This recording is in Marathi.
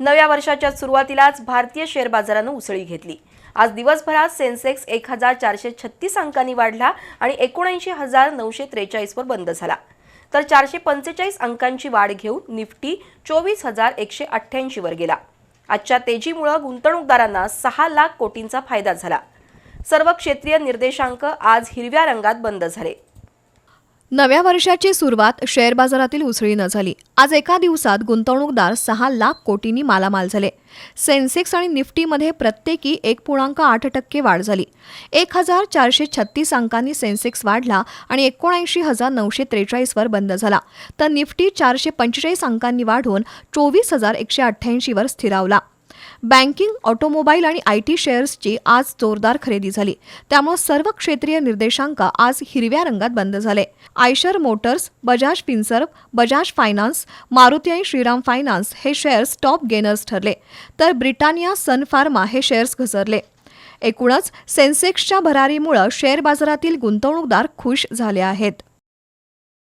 नव्या वर्षाच्या सुरुवातीलाच भारतीय शेअर बाजारानं उसळी घेतली. आज दिवसभरात सेन्सेक्स एक हजार चारशे छत्तीस अंकांनी वाढला आणि एकोणऐंशी हजार नऊशे त्रेचाळीसवर बंद झाला. तर चारशे पंचेचाळीस अंकांची वाढ घेऊन निफ्टी चोवीस हजार एकशे अठ्ठ्याऐंशीवर गेला. आजच्या तेजीमुळं गुंतवणूकदारांना सहा लाख कोटींचा फायदा झाला. सर्व क्षेत्रीय निर्देशांक आज हिरव्या रंगात बंद झाले. नव्या वर्षाची सुरुवात शेअर बाजारातील उसळीनं झाली. आज एका दिवसात गुंतवणूकदार सहा लाख कोटींनी मालामाल झाले. सेन्सेक्स आणि निफ्टीमध्ये प्रत्येकी एक पूर्णांक आठ टक्के वाढ झाली. एक हजार चारशे छत्तीस अंकांनी सेन्सेक्स वाढला आणि एकोणऐंशी हजार नऊशे त्रेचाळीसवर बंद झाला. तर निफ्टी चारशे पंचेचाळीस अंकांनी वाढून चोवीस हजार एकशे अठ्ठ्याऐंशीवर स्थिरावला. बँकिंग ऑटोमोबाईल आणि आय टी शेअर्सची आज जोरदार खरेदी झाली. त्यामुळे सर्व क्षेत्रीय निर्देशांक आज हिरव्या रंगात बंद झाले. Eicher Motors Bajaj फिन्सर्व Bajaj finance Maruti आणि श्रीराम फायनान्स हे शेअर्स टॉप गेनर्स ठरले. तर ब्रिटानिया सन फार्मा हे शेअर्स घसरले. एकूणच सेन्सेक्सच्या भरारीमुळे शेअर बाजारातील गुंतवणूकदार खुश झाले आहेत.